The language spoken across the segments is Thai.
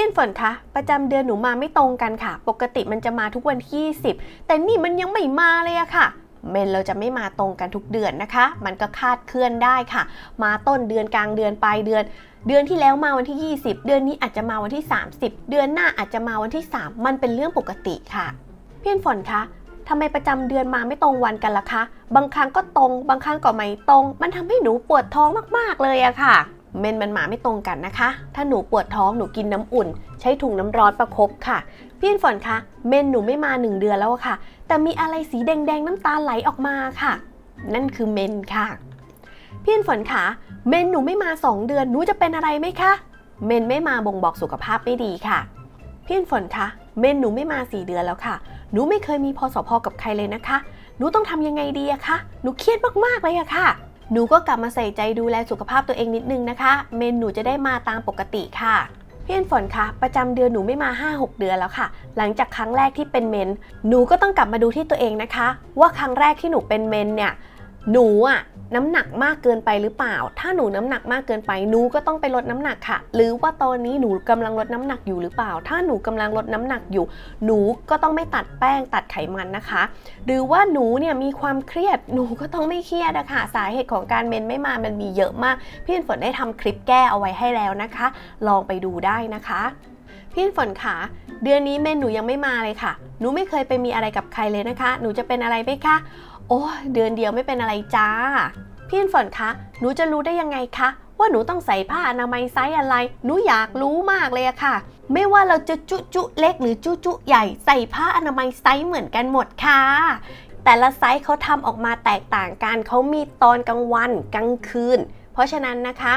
พี่ฝนคะประจำเดือนหนูมาไม่ตรงกันค่ะ ปกติมันจะมาทุกวันที่20แต่นี่มันยังไม่มาเลยอะค่ะ เมนเราจะไม่มาตรงกันทุกเดือนนะคะ มันก็คาดเคลื่อนได้ค่ะ มาต้นเดือนกลางเดือนปลายเดือน เดือนที่แล้วมาวันที่ 20 เดือนนี้อาจจะมาวันที่ 30 เดือนหน้าอาจจะมาวันที่ 3 มันเป็นเรื่องปกติค่ะพี่ฝนคะทำไมประจำเดือนมาไม่ตรงวันกันล่ะคะ บางครั้งก็ตรง บางครั้งก็ไม่ตรง มันทำให้หนูปวดท้องมากๆเลยอะค่ะ เมนมันมาไม่ตรงกันนะคะ ถ้าหนูปวดท้องหนูกินน้ำอุ่น ใช้ถุงน้ำร้อนประคบค่ะ พี่ฝนคะ เมนหนูไม่มาหนึ่งเดือนแล้วอะค่ะ แต่มีอะไรสีแดงๆน้ำตาไหลออกมาค่ะ นั่นคือเมนค่ะ พี่ฝนคะเมนหนูไม่มา 2 เดือนหนูจะเป็นอะไรไหมคะ เมนไม่มาบ่งบอกสุขภาพไม่ดีค่ะพี่ฝนคะ เมนหนูไม่มา 4 เดือนแล้วค่ะ หนูไม่เคยมีพอสพกับใครเลยนะคะ หนูต้องทำยังไงดีอะคะ หนูเครียดมากๆเลยอะค่ะ หนูก็กลับมาใส่ใจดูแลสุขภาพตัวเองนิดนึงนะคะ เมนหนูจะได้มาตามปกติค่ะพี่ฝนคะประจำเดือนหนูไม่มา 5-6 เดือนแล้วค่ะ หลังจากครั้งแรกที่เป็นเมน หนูก็ต้องกลับมาดูที่ตัวเองนะคะ ว่าครั้งแรกที่หนูเป็นเมนเนี่ย หนูอะน้ำหนักมากเกินไปหรือเปล่า ถ้าหนูน้ำหนักมากเกินไป หนูก็ต้องไปลดน้ำหนักค่ะ หรือว่าตอนนี้หนูกำลังลดน้ำหนักอยู่หรือเปล่า ถ้าหนูกำลังลดน้ำหนักอยู่ หนูก็ต้องไม่ตัดแป้งตัดไขมันนะคะ หรือว่าหนูเนี่ยมีความเครียด หนูก็ต้องไม่เครียดอะคะสาเหตุของการเมนไม่มา มันมีเยอะมาก พี่ฝนได้ทำคลิปแก้เอาไว้ให้แล้วนะคะ ลองไปดูได้นะคะ พี่ฝนขาเดือนนี้เมนหนูยังไม่มาเลยค่ะ หนูไม่เคยไปมีอะไรกับใครเลยนะคะ หนูจะเป็นอะไรไหมคะ โอ้เดือนเดียวไม่เป็นอะไรจ้า พี่ฝนคะ หนูจะรู้ได้ยังไงคะ ว่าหนูต้องใส่ผ้าอนามัยไซส์อะไร หนูอยากรู้มากเลยอะค่ะ ไม่ว่าเราจะจุจุเล็กหรือจุจุใหญ่ ใส่ผ้าอนามัยไซส์เหมือนกันหมดค่ะ แต่ละไซส์เขาทำออกมาแตกต่างกัน เขามีตอนกลางวันกลางคืน เพราะฉะนั้นนะคะ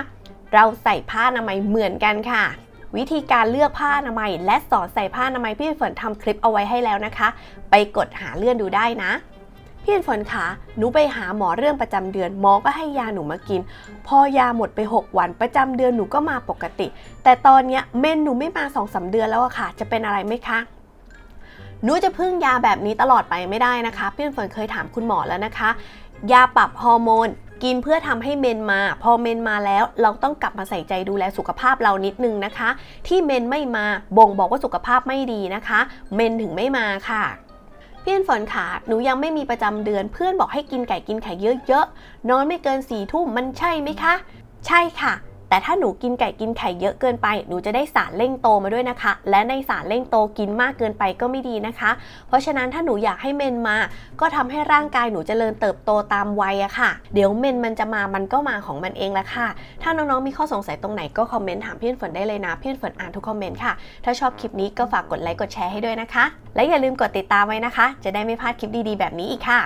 เราใส่ผ้าอนามัยเหมือนกันค่ะ วิธีการเลือกผ้าอนามัย และสอนใส่ผ้าอนามัยพี่ฝนทำคลิปเอาไว้ให้แล้วนะคะ ไปกดหาเลื่อนดูได้นะพี่ฝนขาหนูไปหาหมอเรื่องประจำเดือน หมอก็ให้ยาหนูมากิน พอยาหมดไป 6 วันประจำเดือนหนูก็มาปกติ แต่ตอนเนี้ยเมนหนูไม่มา2องสาเดือนแล้วอะค่ะ จะเป็นอะไรไหมคะหนูจะพึ่งยาแบบนี้ตลอดไปไม่ได้นะคะพี่ฝนเคยถามคุณหมอแล้วนะคะ ยาปรับฮอร์โมน กินเพื่อทำให้เมนมา พอเมนมาแล้วเราต้องกลับมาใส่ใจดูแลสุขภาพเรานิดนึงนะคะ ที่เมนไม่มาบ่งบอกว่าสุขภาพไม่ดีนะคะ เมนถึงไม่มาค่ะพี่ฝนขาหนูยังไม่มีประจำเดือนเพื่อนบอกให้กินไก่กินไข่เยอะๆ นอนไม่เกินสี่ทุ่มมันใช่ไหมคะ ใช่ค่ะ แต่ถ้าหนูกินไก่กินไข่เยอะเกินไป หนูจะได้สารเร่งโตมาด้วยนะคะ และในสารเร่งโตกินมากเกินไปก็ไม่ดีนะคะ เพราะฉะนั้นถ้าหนูอยากให้เมนมา ก็ทำให้ร่างกายหนูเจริญเติบโตตามวัยอะค่ะ เดี๋ยวเมนมันจะมามันก็มาของมันเองละค่ะ ถ้าน้องๆมีข้อสงสัยตรงไหนก็คอมเมนต์ถามพี่ฝนได้เลยนะพี่ฝนอ่านทุกคอมเมนต์ค่ะ ถ้าชอบคลิปนี้ก็ฝากกดไลค์กดแชร์ให้ด้วยนะคะ และอย่าลืมกดติดตามไว้นะคะ จะได้ไม่พลาดคลิปดีๆ แบบนี้อีกค่ะ